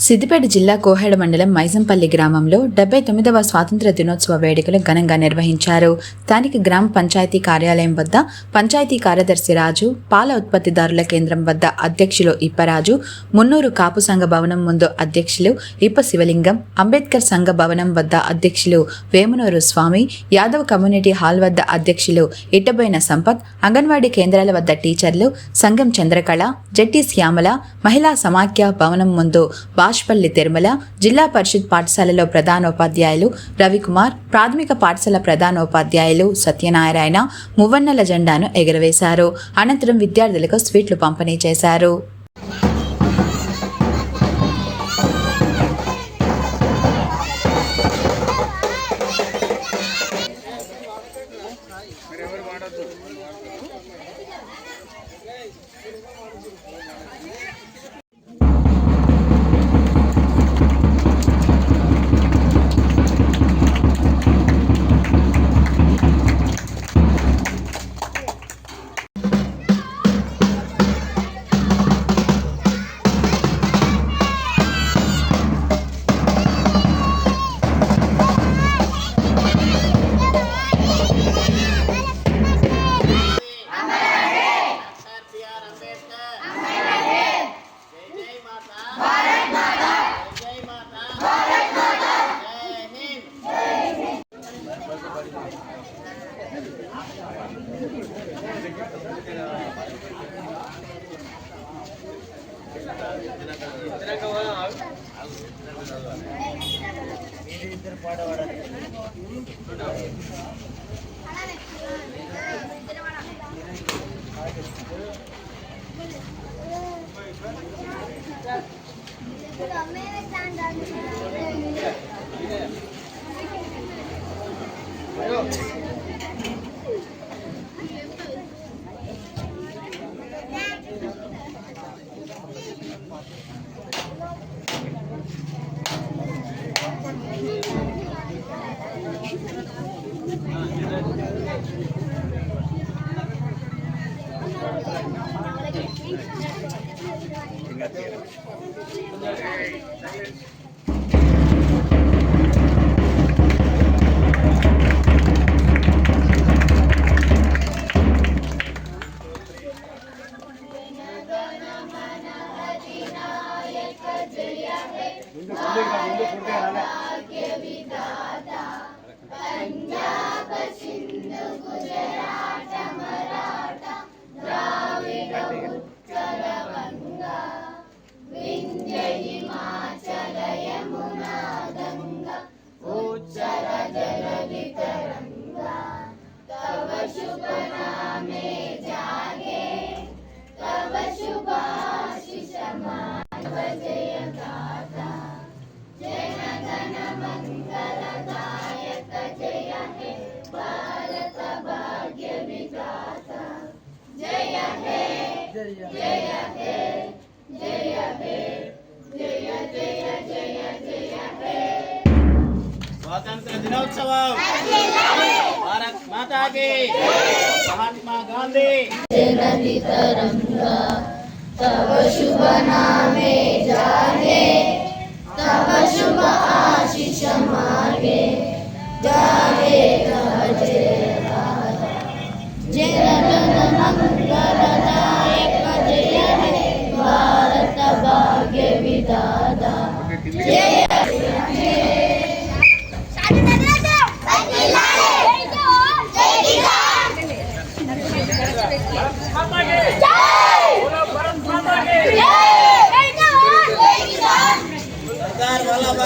Siddipet జిల్లా కోహెడ మండలం మైజంపల్లి గ్రామంలో డెబ్బై తొమ్మిదవ స్వాతంత్ర దినోత్సవ వేడుకలు ఘనంగా నిర్వహించారు. స్థానిక గ్రామ పంచాయతీ కార్యాలయం వద్ద పంచాయతీ కార్యదర్శి రాజు పాల ఉత్పత్తిదారుల కేంద్రం వద్ద అధ్యక్షులు ఇప్పరాజు మున్నూరు కాపు సంఘ భవనం ముందు అధ్యక్షులు ఇప్ప శివలింగం అంబేద్కర్ సంఘ భవనం వద్ద అధ్యక్షులు వేమునూరు స్వామి యాదవ్ కమ్యూనిటీ హాల్ వద్ద అధ్యక్షులు ఇట్టబోయిన సంపత్ అంగన్వాడీ కేంద్రాల వద్ద టీచర్లు సంఘం చంద్రకళ జట్టి శ్యామల మహిళా సమాఖ్య భవనం ముందు వాష్పల్లి తిరుమల జిల్లా పరిషత్ పాఠశాలలో ప్రధానోపాధ్యాయులు రవికుమార్ ప్రాథమిక పాఠశాల ప్రధానోపాధ్యాయులు సత్యనారాయణ మువ్వన్నెల జెండాను ఎగురవేశారు. అనంతరం విద్యార్థులకు స్వీట్లు పంపిణీ చేశారు. ఇద్దరు పాడవాడాలి అయ్యో ঠিক আছে స్వాతంత్ర దినోత్సవం భారత్ మాతాకి మహాత్మా గాంధీ సర్దార్